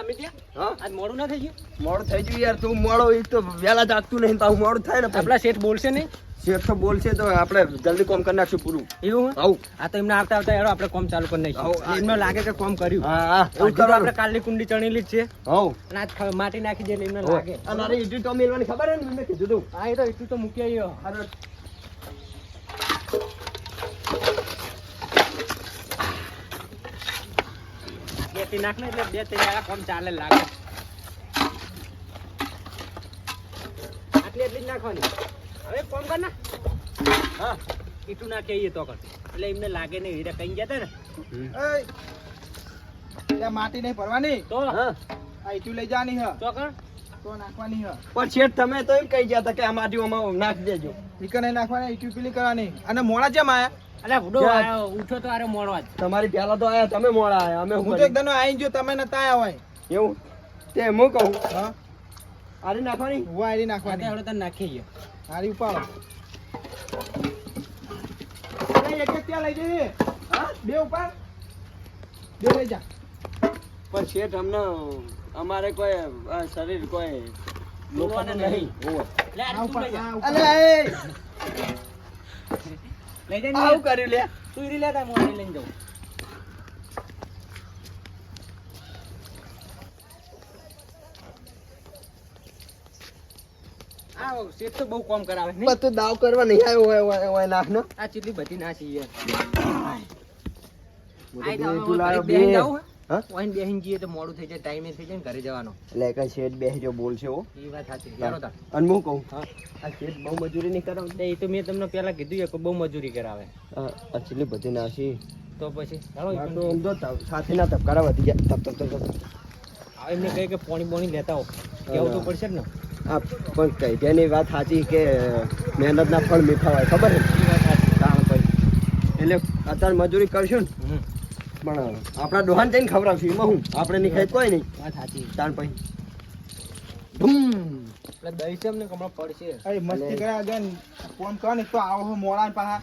અમિત યાર, હા? આજ મોડું ના થઈ ગયું? મોડું થઈ ગયું યાર તું મોડો એ તો વહેલા જાગતું નહીં પાછું મોડું થાય ને આપણા શેઠ બોલશે નહીં? શેઠ તો બોલશે તો આપણે જલ્દી કોમ કરી નાખશું પૂરું. એવું આવું. આ તો એમને આવતા આવતા આપણે કોમ ચાલુ કરી નાખીશું એમને લાગે કે કોમ કર્યું. હા હા એવું હજી આપણે કાલની કુંડી ચણેલી જ છે. હવ અને આજ માટી નાખી દે એમને લાગે. અને અરે ઈટી તો મેલવાની ખબર હે ને? મેં કીધું તું. હા એ તો એટલું તો મૂકી આવ્યો. બે નાખ ને એટલે બે ત્રણ વાળા કોમ ચાલે લાગે. આટલી એટલી જ નાખવાની. હવે કોમ કર ના હા. કીટું ના કહીએ તો કર એટલે એમને લાગે નહીં હીરા કઈ ગયા તા ને. એય, માટી નહીં ભરવાની. તો? હા. આ ઈટું લઈ જવાની હ. તો કર. તો નાખવાની હ. પણ શેઠ તમે તો એમ કહી ગયા હતા કે આ માટી નાખી દેજો. ઈકર નહીં નાખવાની ઈટું પેલી કરવાની. અને મોડા જેમ આયા? અલ્યા બુડો આયો, ઉઠો તો આરે મોડો આજ તમારી પહેલા તો આયા તમે મોડા આયા અમે હું તો એકદમ આઈ જો તમે નતા આયા હોય. એવું? તે હું કહું? હા? આરી નાખવાની? હું આયરી નાખવાની. હવે તને નાખી ગયો હારી ઉપાડો. અરે એક એક ત્યાં લઈ જઈએ હા? બે ઉપાડ. બે લઈ જા. પણ શેઠ અમને અમારે કોઈ શરીર કોઈ નહીં. તું. અલે લઈ જા આવું કર્યું લે તું ઈરી લે તાર મોઢે લઈને જાઉં. આ શેઠ તો બહુ કોમ કરાવે નહીં? બધું દાવ કરવા નહીં આવ્યો હોય હોય હોય નાખનો આ ચીટલી બધી ના યાર આઈ જાવ, બે. જાવું? હા? ઓઈને બેહીન જઈએ તો મોડું થઈ જાય ટાઈમે થઈ જાય ને ઘરે જવાનો. એટલે એક શેઠ બેસજો બોલશે હો. એ વાત સાચી ચાલો તા અને હું કહું? આ શેઠ બહુ મજૂરી નહીં કરાવ? એ તો મેં તમને પહેલા કીધું કે બહુ મજૂરી કરાવે. છેલ્લી બધી નાસી તો પછી ચાલો એ સાથે ના તબકારા વધી ગયા તપ તપ તપ. આ એમને કહે કે પોણી પોણી લેતા હો કેવું તો પડશે ને? હા પણ કઈ તેની વાત સાચી કે મહેનતના ફળ મીઠા હોય ખબર પછી એટલે અત્યારે મજૂરી કરશું ને. પણ આપણા ડોહાન જઈને ખવડાવશું એમાં હું આપણે નહીં ખાઈ કોઈ નહીં. વાત સાચી. તાણ પછી ધૂમ એટલે દહીં છે અમને કમળો પડશે. અરે મસ્તી કરે આગળ. ફોન કરો ને તો આવો મોડા ને પાછા.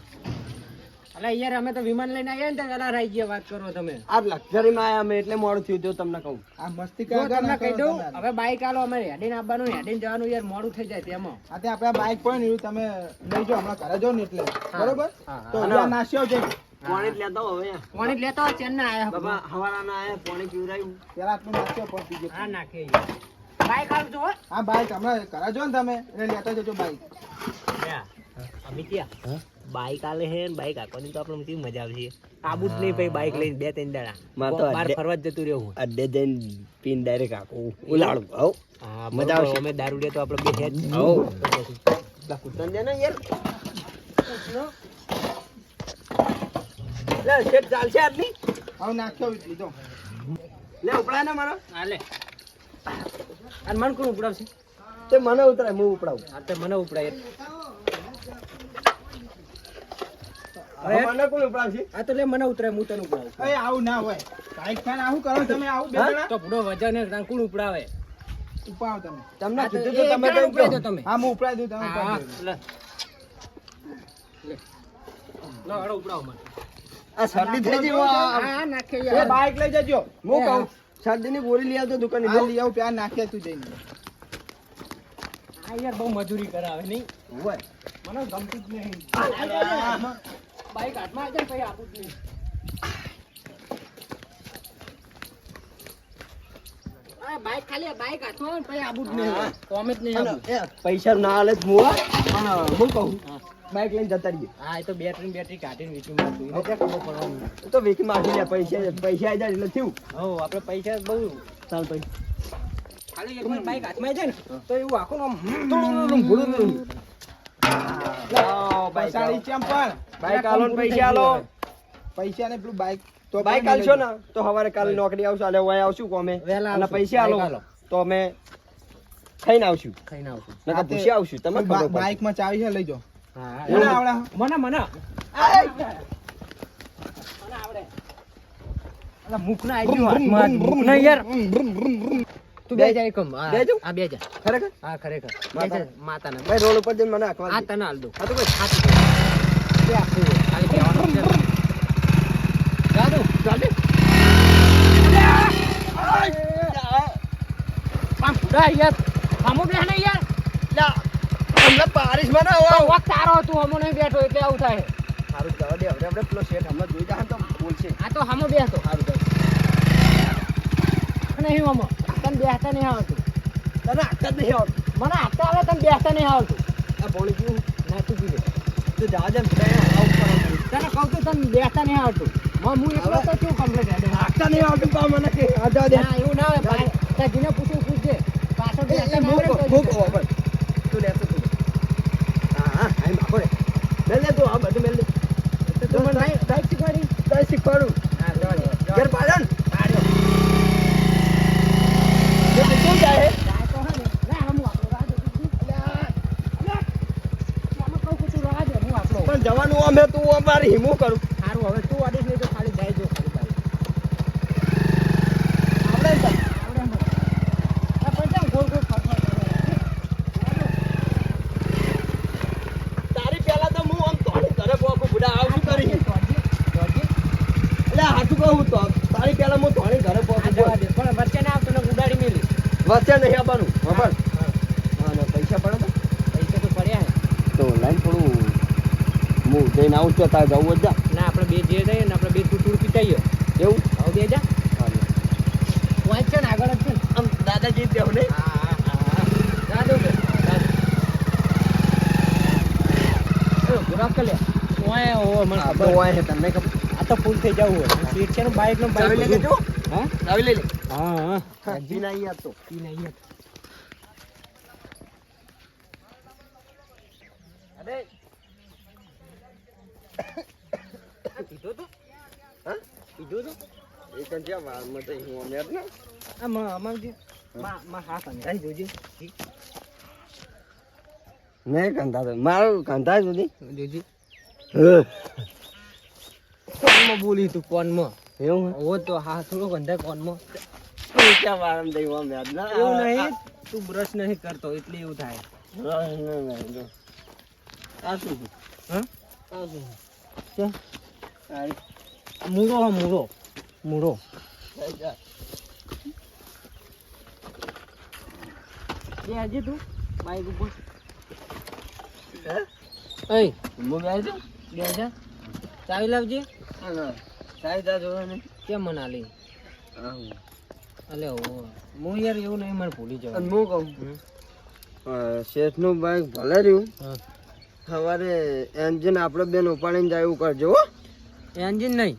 અલા યાર અમે તો વિમાન લઈને આવ્યા ને પેલા રહી ગયા વાત કરો તમે. આ લક્ઝરીમાં આયા અમે એટલે મોડું થયું જો તમને કહું. આ મસ્તી જો તમને કહી દઉં હવે બાઈક આલો અમે હેડીને આવવાનું હેડીને જવાનું યાર મોડું થઈ જાય તેમાં. આ તે આપણા બાઈક પણ એવું તમે લઈ જાઓ હમણાં ઘરે જાઓ ને એટલે. બરોબર? તો હા. નાસ્યો છે. પાણી લેતા હવે. પાણી લેતો ચેન ના આયા બાબા હવાના આયા પાણી પીવરાયું. પેલા તું નાખ્યો પણ પીજો હા નાખે. બાઈક આવજો હો હા બાઈક હમણાં ઘરે જાઓ ને તમે. એટલે લેતા જજો બાઈક. અમિત્યા બાઈક આલે હે ને બાઈક આખવાની તો આપણે કેવી મજા આવશે. આબુ જ નહીં પછી બાઈક લઈને બે ત્રણ દાડા. બહાર ફરવા જતું રહેવું. અડે જઈને પીન ડાયરેક્ટ આખું ઉલાડું હવ મજા મજા આવશે. અમે દારૂ લે તો આપણે બે હેડ હવ. કુતન દે ને યાર. લે શેઠ ચાલશે આટલી હવે નાખ્યો લીધો લે ઉપડાય ને મારો. હાલે અને મન કોણ ઉપડાવશે? તે મને ઉતરાય હું ઉપડાવું. આ તો મને ઉપડાય. હવે મને કોણ ઉપડાવશે? આ તો લે મને ઉતરાય હું તને ઉપડાવું. આવું ના હોય. બાઈક ખાને આવું કરો તમે આવું બે તો ભૂડો વજન હે કોણ ઉપડાવે? ઉપાવ તમે. તમને કીધું તો તમે કઈ દો તમે? હા હું ઉપડાવી દઉં તમે. લે. લો, હેડો ઉપડાવો મને. આ શરદી થઈ ગઈ હા, નાખે એ યાર. બાઈક લઈ જજો. હું કહું શરદીની ગોળી લઈ આવતો દુકાનની લઈ આવું પ્યાર નાખે તું જઈને. આ યાર બહુ મજૂરી કરાવે નહીં. હોય. મને ગમતું જ નહીં. બાઈક હાથમાં આવી જાય પછી આપું જ નહીં. બાઈક ખાલી બાઈક હાથમાં પછી આબુ જ નહીં. કોમે જ નહીં અને આબુ. એ પૈસા ના હાલે જ મુવા. હું કહું બાઈક લઈને જતા રહીએ. હા એ તો બેટરી બેટરી કાઢીને વીકી મારતું ક્યાં ખબર પડવાની? તો વીકી મારી લે પૈસા પૈસા આવી જાય એટલે થયું. હો આપણે પૈસા બહુ ચાલ ભાઈ. ખાલી એક બાઈક હાથમાં જાય ને તો એવું આખું આમ પણ. બાઈક આલો પૈસા આલો. પૈસા ને પેલું બાઈક તો બાઈક આલશો ને તો સવારે કાલે નોકરી આવશું એટલે વય આવશું કોમે. અને પૈસા આલો. તો અમે ખાઈને આવશું. ખાઈને આવશું. નકર આવશું તમે બા- બાઈકમાં ચાવી છે લઈ જાઓ. મને આવડે મને મને. આવડે. અલા મુખના આઈ ગયું હાથમાં. યાર. તું બે જાય કમ બે જાઉં? આ બે જા. ખરેખર? હા ખરેખર. માતા- બે જા, માતાના ભાઈ રોડ ઉપર જઈને મને આંકવા આ તને હાલ દઉં. હા તો બસ સાચું કહું. આખું ખાલી કહેવાનું છે ને. જા દઉં, જા યાર. હમો બે ને યાર. લા, અમને બારિશમાં ના હોય. વખત તારો તું હમો નહીં બેઠો એટલે આવું થાય. સારું જવા દે હવે આપણે પેલો શેઠ હમણાં જોઈ જાય તો બોલશે આ તો હમો બેઠો. સારું ચાલ. નહીં હમો તને બેસતા નહીં આવડતું. તને આટલા નહીં આવડતું. મને આપતા આવે તને બેસતા નહીં આવડતું. આ પાણી પીવું? ના તું પી લે તું જા જા, બધા એને આવું કરો. તને કહું છું તને બેસતા નહીં આવડતું. માં હું એકલો તો શું કમ્પ્લીટ આટલા નહીં આવડતું તો મને કે આ જવા દે. એવું ના હોય. ભાઈ પૂછવું પૂછજે. પાછળ બેસતા ના મૂકો, આવડે તો મૂકો, હવે. તું લેતો તું. હા, હા, આઈ માગો રે. મેલ દે તું, આ બધું મેલ દે. તો તું મને બાઈક બાઈક શીખવાડી તારે શીખવાડું. હા જવા દે જવા ઘેર દે. પાડો ને. પાડ્યો. જો તું શું જાય હે? જાય તો હે ને. ના, હવે હું આપણો રાહ જોઉં છું. અલ્યા, અલ્યા. આમાં કહું છું, તું રાહ જો, હું આપણો. પણ જવાનું અમે તું અમારે હિમું કરું હારું, હવે તું અડીશ નહીં તો ખાલી જાય જો ખાલી બાઈક. આપણે ને તાર. આવડે ને? આ પણ કેમ ગોળ ગોળ ફરવા કરે? તારી પહેલા તો હું આમ તોડી ઘરે પોકું બુડા આવું શું કરી દોડજે, દોડજે. એટલે હાચું કહું તો તારી પહેલા હું તોડી ઘરે આ પોકું જવા દે. પણ વચ્ચે ના આવતો ને ઉડાડી મેલી વચ્ચે નહીં આવવાનું. ખબર હા. પૈસા પડે પૈસા તો પડ્યા. તો લાઈન થોડું હું જઈને આવું તો તારે જવું જ જા ના આપણે બે જે જઈએ ને આપણે બે ટૂટુર પીટાઈએ. એવું? આવું બે જા. વાંચ છે ને આગળ જ છે. આમ દાદાજી દેવ ને. છે તમને ખબર. આ તો ફૂલ થઈ જવું હોય. સીટ છે ને બાઇક નો ચાવી લઈ બાઇક લેજો. હા? આવી લઈ લે. હા હા. હા પી નહીં અરે. આ પીધો તો? હા? પીધો તો? એ તો જ્યાં વારમાં તો હું અમેર ને. આ માં માં હા જોજે. કંધા તો મારું કંધા સુધી જોજે. કોનમાં બોલી તું કોનમાં એવું ઓ તો હા થોડો ગંધા કોનમાં ના એવું નહીં? તું બ્રશ નહીં કરતો એટલે એવું થાય. આ શું હા? આ શું આ મૂળો મૂળો. મૂળો. બે આજે તું? બાઈક ઉપર? એ હું? છું બે હજાર? ચાવી લાવજે. ચાવી તા જોવા કેમ મનાલી? ને અલે હું યાર એવું નહીં મારે ભૂલી અને હું કહું? હમ. બાઈક ભલે રહ્યું. સવારે એન્જિન આપણે બેન ઉપાડીને જાય એવું કરજો હો. એન્જિન નહીં.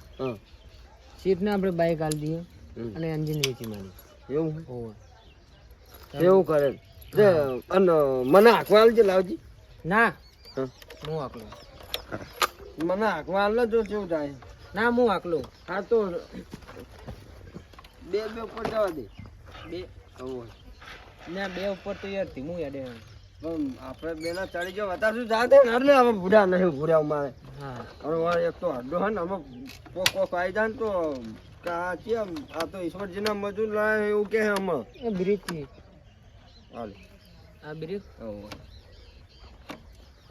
સીટ આપણે બાઈક આલી દઈએ અને એન્જિન વેચી મારી એવું. એવું કરે. મને હાંકવા આલજે લાવજી. ના. હા. હું આકલો મને હાંકવા જો કેવું થાય. ના હું આકલો હા તો બે બે ઉપર જવા દે. બે? ના બે ઉપર તો યાર ધીમું યાડે પણ આપણે બેના ચડી જાવ અત્યારે શું જાતે ને હવે ભૂડા નહીં ભૂડા મારે. હા. એક તો હડ્ડો હે ને અમે કોક કોક આવી જાય ને તો કાચી આમ આ તો ઈશ્વરજીના મજૂર લાવે એવું કે હે અમે એ બ્રિજથી હાલ. આ બ્રિજ?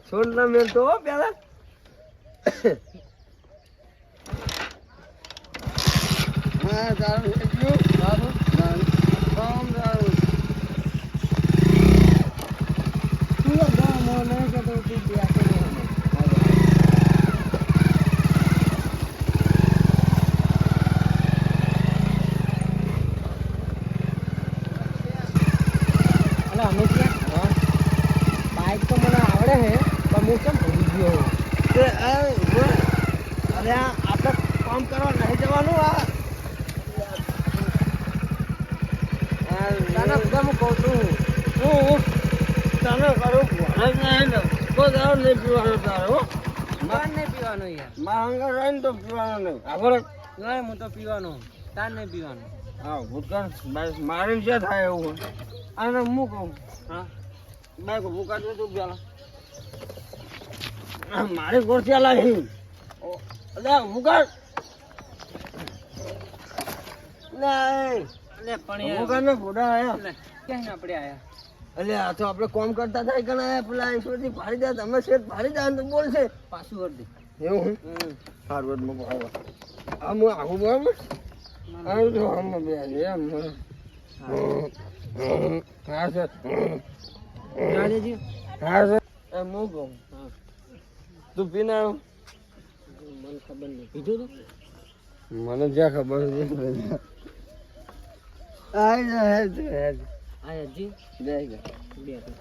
છોડ ના મેલ તો પેલા. એટલું. બાબુ કામ સારું તું આ ગામ મો નહીં કે તો તું બે આકે નહીં હમે. અલા અમે ક્યાં બાઈક તો મને આવડે હે પણ હું કેમ ભૂલી ગયો હું? તે આ ઊભો. અરે આ આપણે કામ કરવા નહીં જવાનું આ તાના બધા હું કહું છું હું તને કરું ભણે જ નહીં ને કોઈ નહીં પીવાનો તારે હો તાર નહીં પીવાનો યાર મારા રહીને તો પીવાનો નહીં આગળ નહીં હું તો પીવાનો તાર નહીં પીવાનો હા ભૂતકાળ મારે શું થાય એવું અને હું કહું હા બાઈક ઊભું કાઢવું તું પેલા મારી ગોઠિયા લાવી અલે ઊભું કાઢ એટલે પણ ઊભું યાર કાઢ ફોટા આયા. ક્યાં આપણે આયા? અલે આ તો આપણે કોમ કરતા થાય કે ના પેલા ઈશ્વરજી ફાડી દે તમે શેઠ ફાડી દે તો બોલશે પાછું વર્ધી એવું હમ. હાર્વર્ડમાં આવો. આ હું આવું બરાબર? આવું તો આમ બે એમ. હા. સર હા સર એ હું કહું. તું પીને આવ્યો મને ખબર નહીં. પીધું તું? મને જ્યાં ખબર છે આઈ જી. બે બે તો.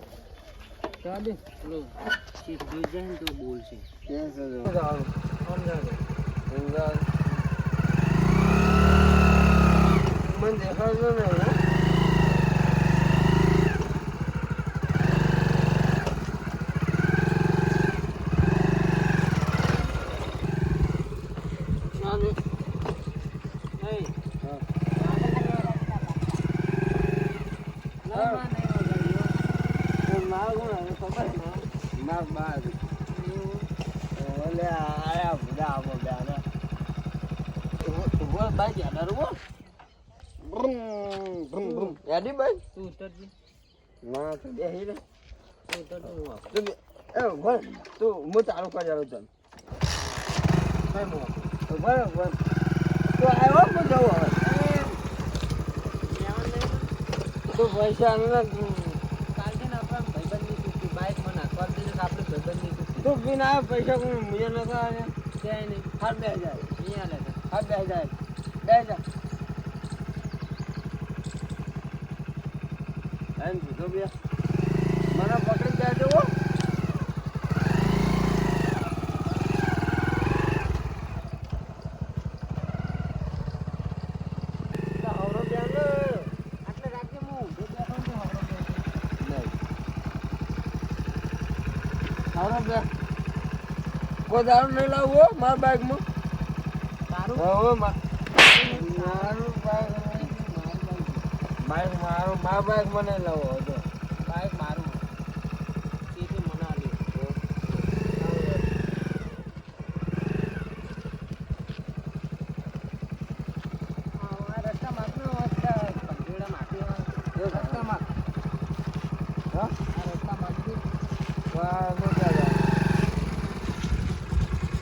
દે લો. ચીજ જોઈ જાય તો બોલશે ક્યાં છે કોણ જાણે અંદાજ મને દેખાડતો ને હવે ચાલે. નહીં હા. એ માર કોણ આવે ખબર છે? માર બા છે. ઓલે આયા બધા આવો બેને. ઉભો- ઊભો બાઈ જ્યાં ડરવો. બ્રુમ, બ્રુમ, બ્રુમ. યાદી તું ઉતરજી ના, તો બેસી રે. તું ઉતર તો હું તું એ ઊભો રે. તું હું તારું કરી આવ્યો તને. કઈ હું આપું ઊભો રે, ઊભો રે. તું આવ્યો હું જવું હવે. તું પૈસા ને ને આપણા ભાઈબંધની ચૂકતી બાઇક મને નાખવા દીધું આપણે ભાઈબંધની ચૂકતી તું પીને આવ્યો પૈસા કોણ મુજે નતા આવ્યા ક્યાંય નહીં હા બે હજાર અહીંયા લે હા બે હજાર બે હજાર એમ કીધું બે. મને પકડી જાય બે કોઈ દારૂ નહીં લાવવો મારા બાઈકમાં તારું? હવે મારું બાઈક બાઈક મારો મા બાઈક મને લાવો હતો બાઇક મારું તેથી મને આલ્યું આ રસ્તામાં આપનો રસ્તા પંજોળામાં આપ્યો. રસ્તામાં હા આ રસ્તામાં આપ્યું. બા મોટા જાય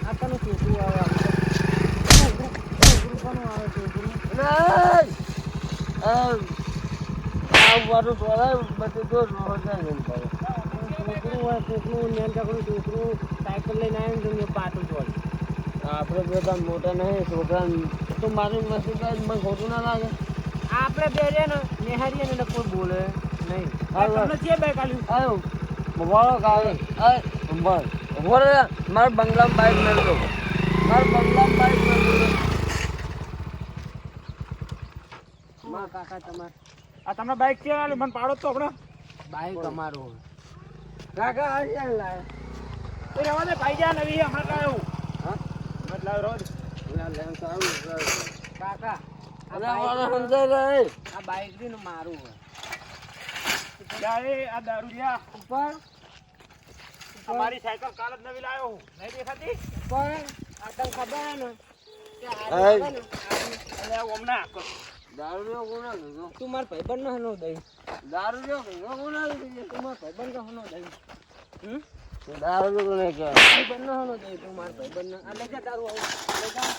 આ તને છોકરું આવે આમ તો. છોકરું છોકરું કોનું આવે છોકરું નહીં આ વાળું તોડાય બધું તો કરે છોકરું હોય છોકરું સાયકલ લઈને આવ્યું તો મેં પાટું આપણે બધા મોટા નહીં છોકરા તો મારી મસ્તી મને ખોટું ના લાગે. આપણે બે રે ને નિહારીએ ને કોઈ બોલે નહીં. તમને જે બે મોબાઈલો કાવે આય ઉભર ઉભર મારા બંગલા બાઈક મેળ દો. મારા બંગલા બાઈક મેળ દો. કાકા તમાર. આ તમને બાઈક ક્યાં આલી? મને પાડો તો આપણે બાઈક અમારું. કાકા આ ક્યાં લાય? એ રહેવા દે ભાઈ જા નવી અમાર લાવ્યો હા? મત લાવ્યો રોજ. ના લેન સારું કાકા અરે વાળો સમજાય રે આ બાઈક ને મારું હોય. જા આ દારૂ લ્યા ઉપર? અમારી સાયકલ કાલ જ નવી લાવ્યો હું. નહીં દેખાતી? ઉપર? આ તને ખબર હે ને? કે આ ઓમના દારૂ કોના લીધો તું માર ભાઈબંધ નો હનો દઈ. દારૂ લ્યો કીધો કોના લીધો તું માર ભાઈબંધ નો હનો દઈ. હમ? દારૂ લ્યો કોને કે? ભાઈબંધ નો હનો દઈ તું માર ભાઈબંધ નો લઈ જા તારું આવું. જા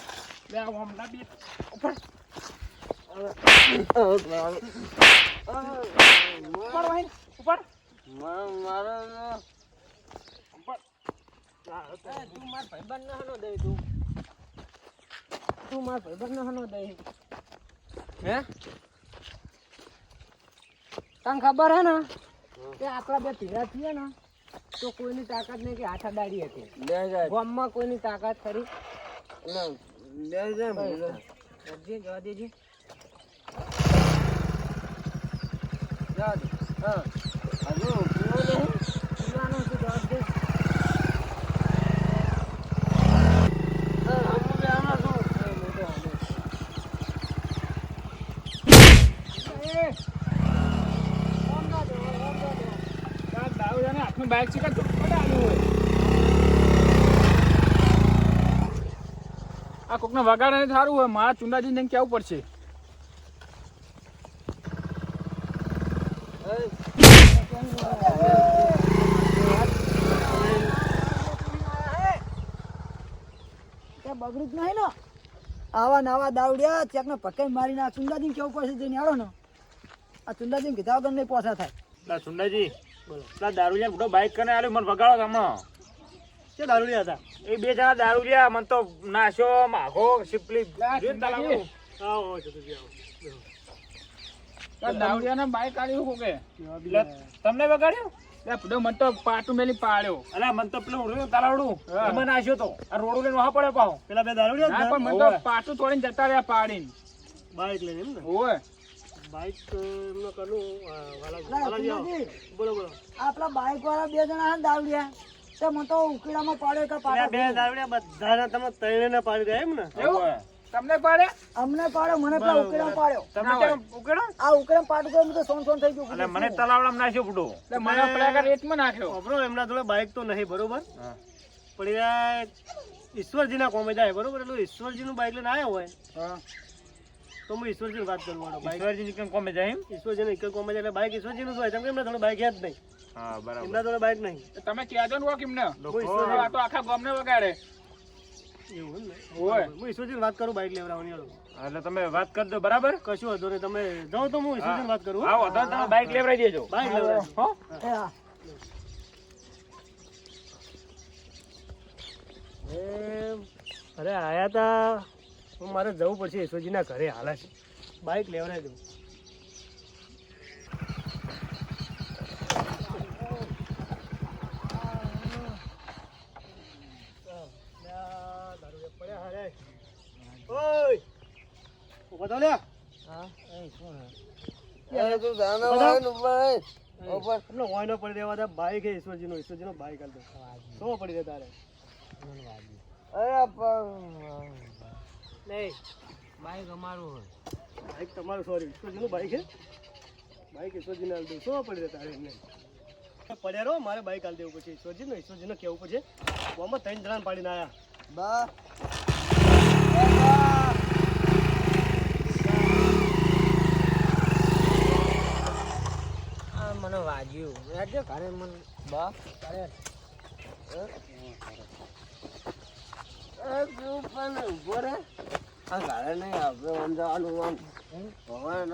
લે આ ઓમના બી ઉપર. ઉપર ભાઈ ઉપર. મારો ઉપર. તું માર ભાઈબંધ નો હનો દઈ તું. તું માર ભાઈબંધ નો હનો દઈ. હે? તને ખબર હે ને કે આપણા બે ભેગા થઈએ ને તો કોઈની તાકાત નહીં કે હાથ અડાડી હતી ગામમાં કોઈની તાકાત ખરી? જવા દેજે. જા દે. હા હજુ પીવો નહીં પીવાનું છે જવા દે સર હમણાં બે આમાં શું એ મોટો હાલે. એ, ઓમ ના દે, ઓમ ના દે. આ દારૂ બાઈક છે હોય. આ કોકને વગાડે સારું હોય મારા ચુંડાજી ચુંદાજીને કેવું પડશે? ત્યાં બગડ્યું જ નહીં ને આવા નવા દાવડિયા ચેકને પકાઈ મારીને આ સુંદાજી કેવું પડશે જઈને આવો ને. આ ચુંદાજી કીધા વગર નહીં પોસા થાય. સુંદરજી પેલા દારૂડિયા મોટો બાઈક કરીને આલ્યો મને વગાડો તમે કે દારૂડિયા હતા? એ બે જણા દારૂડિયા મને તો નાશ્યો માઘો સિપલી આવો જતુજી આવો. કાઢ્યું હું કે? તમને વગાડ્યો મન તો પાટું મેલી પાડ્યો. અલા મન તો પેલું ઉડ્યું તાલાવડું. એમાં નાશ્યો તો. આ રોડ લઈને વહા પડ્યો પાહો. પેલા બે દારૂડિયા ના હતા? પણ મને તો પાટું તોડીને જતા રહ્યા પાડીને. બાઈક લઈને એમ ને? ઓય બાઈક એમનો કનું આ, વાલા- ના, વાલાજી આવો. ચુંદાજી, બોલો બોલો. આપણા બાઈક વાળા બે જણા હતા તે મને તો ઉકેડામાં પાડ્યો કે પેલા બે પાડો બધાને તમે ત્રણેયને પાડી રહ્યા એમ ને? એવું? તમને પાડે? અમને પાડ્યો મને પેલા ઉકેડામાં પાડ્યો. તમે કેમ ઉકેડો? આ ઉકેડામાં પાડું તો તો સોન સોન થઈ ગયું એટલે મને તલાવડામાં એટલે મને રેટમાં નાખ્યો. ખબરો એમના જોડે બાઈક તો નહીં બરોબર? હા. પણ એ ઈશ્વરજીના કોમે જાય બરોબર? એટલે ઈશ્વરજીનું બાઈક લઈને આવ્યા હોય. હા. તો હું ઈશ્વરજી વાત કરું વાળો બાઈક ઈશ્વરજી કેમ કોમે જાય એમ? ઈશ્વરજીને કેમ કોમે જાય? એટલે બાઈક ઈશ્વરજી નું હોય. કેમ એમના બાઈક યાદ નહીં. હા બરાબર. એમના જોડે બાઈક નહીં. તમે કહેજો ને વોક એમને? લોકો આ તો આખા ગામને વગાડે. એવું એમ ને? ઓય હું ઈશ્વરજીની વાત કરું બાઈક લેવડાવવાની એટલે તમે વાત કરજો બરાબર? કશું વાંધો નહીં. તમે જાઓ તો હું ઈશ્વરજી વાત કરું આવો તો તમે બાઈક લેવડાવી દેજો. બાઈક લેવડાવો. હો. એ હા. એમ, અરે આયા તા. હું મારે જવું પડશે યશોજીના ઘરે હાલે છે બાઈક ઊભા થો લ્યા. તમને હોય ન રહેવા દે બાઈક બાઈક હાલ દે પડી રહે તારે નહીં. બાઈક અમારું હોય. બાઈક તમારું સોરી ઈશ્વરજીનું બાઈક છે. બાઈક ઈશ્વરજીને હાલ દઉં. શું પડી તારે એમને. પડ્યા રહો મારે બાઈક હાલ દેવું પછી ઈશ્વરજીને ઈશ્વરજીને કહેવું પડશે? આમાં ત્રણ જણાને પાડીને આયા. આ મને વાગ્યું. રાજ્ય ઘરે મને બા. ઘરે આ ગાળે નહીં આપણે આમ. જવાનું આમ ભગવાન